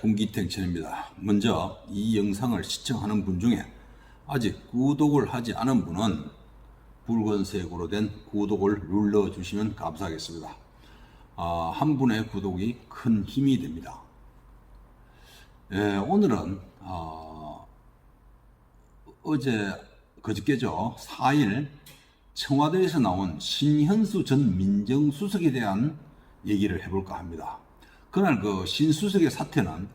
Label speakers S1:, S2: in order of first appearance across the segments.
S1: 김기택천입니다. 먼저 이 영상을 시청하는 분 중에 아직 구독을 하지 않은 분은 붉은색으로 된 구독을 눌러주시면 감사하겠습니다. 아, 한 분의 구독이 큰 힘이 됩니다. 예, 오늘은 어, 어제 그저께죠 4일 청와대에서 나온 신현수 전 민정수석에 대한 얘기를 해볼까 합니다. 그날 그 신수석의 사태는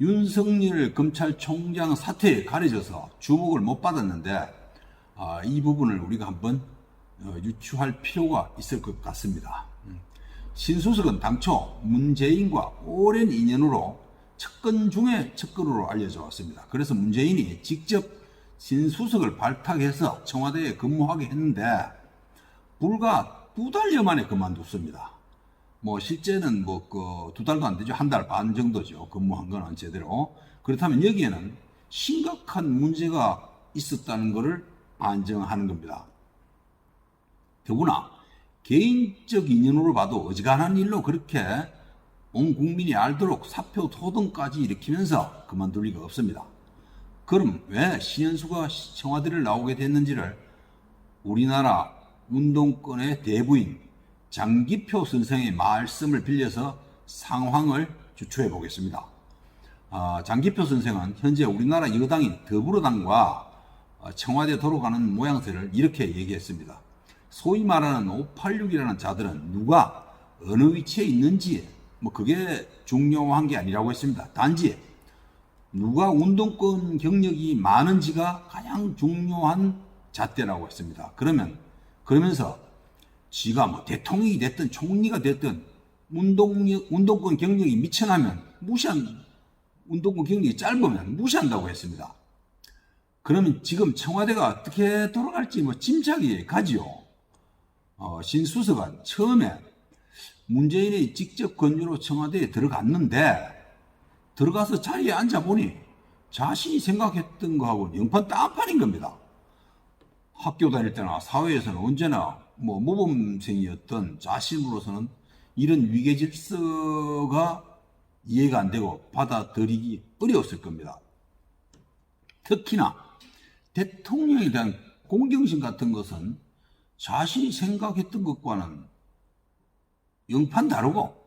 S1: 윤석열 검찰총장 사태에 가려져서 주목을 못 받았는데 아, 이 부분을 우리가 한번 어, 유추할 필요가 있을 것 같습니다. 음. 신수석은 당초 문재인과 오랜 인연으로 측근 중에 측근으로 알려져 왔습니다. 그래서 문재인이 직접 신수석을 발탁해서 청와대에 근무하게 했는데 불과 두 달여 만에 그만뒀습니다. 뭐 실제는 뭐 그 두 달도 안 되죠. 한 달 반 정도죠. 근무한 거는 제대로. 그렇다면 여기에는 심각한 문제가 있었다는 것을 반증하는 겁니다. 더구나 개인적 인연으로 봐도 어지간한 일로 그렇게 온 국민이 알도록 사표 소동까지 일으키면서 그만둘 리가 없습니다. 그럼 왜 신현수가 청와대를 나오게 됐는지를 우리나라 운동권의 대부인 장기표 선생의 말씀을 빌려서 상황을 주추해 보겠습니다. 아, 장기표 선생은 현재 우리나라 여당인 더불어당과 청와대 돌아가는 모양새를 이렇게 얘기했습니다. 소위 말하는 586이라는 자들은 누가 어느 위치에 있는지 뭐 그게 중요한 게 아니라고 했습니다. 단지 누가 운동권 경력이 많은지가 가장 중요한 잣대라고 했습니다. 그러면 그러면서 지가 뭐 대통령이 됐든 총리가 됐든 운동 운동권 경력이 미천하면 무시한 운동권 경력이 짧으면 무시한다고 했습니다. 그러면 지금 청와대가 어떻게 돌아갈지 뭐 짐작이 가지요. 어, 신수석은 처음에 문재인이 직접 권유로 청와대에 들어갔는데 들어가서 자리에 앉아보니 자신이 생각했던 거하고 영판 딴판인 겁니다. 학교 다닐 때나 사회에서는 언제나 뭐 모범생이었던 자신으로서는 이런 위계 질서가 이해가 안 되고 받아들이기 어려웠을 겁니다. 특히나 대통령에 대한 공경심 같은 것은 자신이 생각했던 것과는 영판 다르고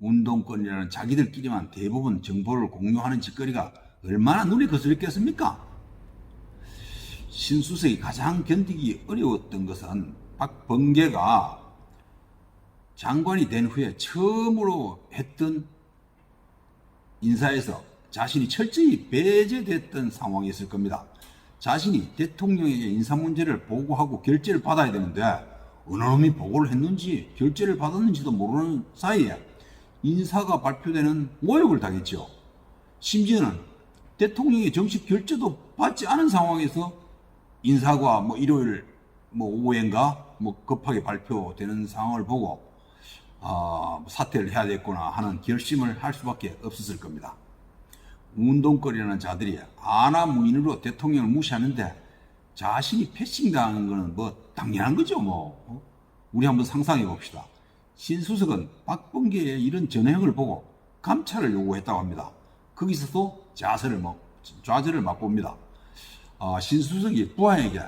S1: 운동권이라는 자기들끼리만 대부분 정보를 공유하는 짓거리가 얼마나 눈에 거슬렸겠습니까? 신수석이 가장 견디기 어려웠던 것은 박범계가 장관이 된 후에 처음으로 했던 인사에서 자신이 철저히 배제됐던 상황이었을 겁니다. 자신이 대통령에게 인사 문제를 보고하고 결재를 받아야 되는데 어느 놈이 보고를 했는지 결재를 받았는지도 모르는 사이에 인사가 발표되는 모욕을 당했죠. 심지어는 대통령이 정식 결재도 받지 않은 상황에서 인사가 뭐 일요일 뭐 오후인가 뭐 급하게 발표되는 상황을 보고 아, 사퇴를 해야 되겠구나 하는 결심을 할 수밖에 없었을 겁니다. 운동거리라는 자들이 아나무인으로 대통령을 무시하는데 자신이 패싱당하는 것은 뭐 당연한 거죠 뭐. 어? 우리 한번 상상해 봅시다. 신수석은 박범계의 이런 전행을 보고 감찰을 요구했다고 합니다. 거기서도 자세를 뭐 좌절을 맛봅니다. 아, 신수석이 부하에게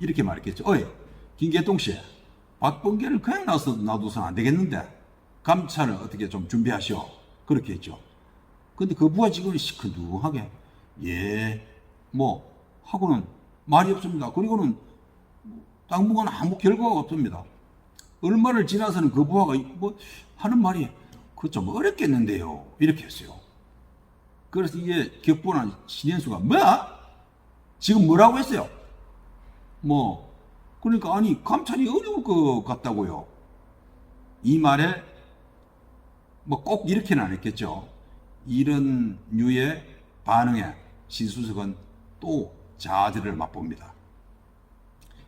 S1: 이렇게 말했겠죠. 어이, 김계동 씨, 박범계를 그냥 놔서 놔둬서는 안 되겠는데 감찰을 어떻게 좀 준비하시오. 그렇게 했죠. 근데 그 부하 직원이 시큰둥하게 예, 뭐 하고는 말이 없습니다. 그리고는 당분간 아무 결과가 없습니다. 얼마를 지나서는 그 부하가 뭐 하는 말이 그 좀 어렵겠는데요. 이렇게 했어요. 그래서 이게 격분한 신현수가 뭐야? 지금 뭐라고 했어요? 뭐 그러니까 아니 감찰이 어려울 것 같다고요. 이 말에 뭐 꼭 이렇게는 안 했겠죠. 이런 류의 반응에 신수석은 또 자들을 맛봅니다.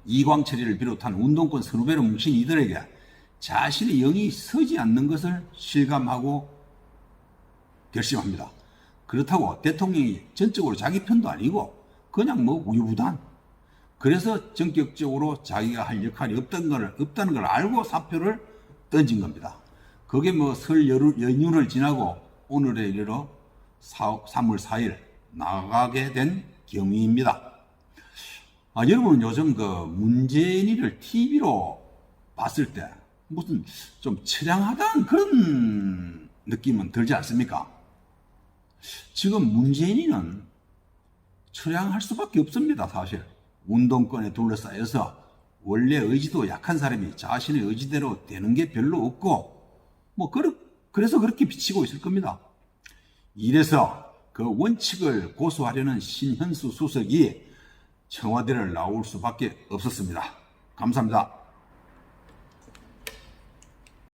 S1: 이광철이를 비롯한 운동권 선후 배로 뭉친 이들에게 자신의 영이 서지 않는 것을 실감하고 결심합니다. 그렇다고 대통령이 전적으로 자기 편도 아니고 그냥 뭐 우유부단. 그래서 전격적으로 자기가 할 역할이 없다는 걸, 없다는 걸 알고 사표를 던진 겁니다. 그게 뭐 설 연휴를 지나고 오늘에 이르러 3월 4일 나가게 된 경위입니다. 아, 여러분은 요즘 그 문재인이를 TV로 봤을 때 무슨 좀 처량하다는 그런 느낌은 들지 않습니까? 지금 문재인이는 처량할 수밖에 없습니다, 사실. 운동권에 둘러싸여서 원래 의지도 약한 사람이 자신의 의지대로 되는 게 별로 없고, 뭐, 그러, 그래서 그렇게 비치고 있을 겁니다. 이래서 그 원칙을 고수하려는 신현수 수석이 청와대를 나올 수밖에 없었습니다. 감사합니다.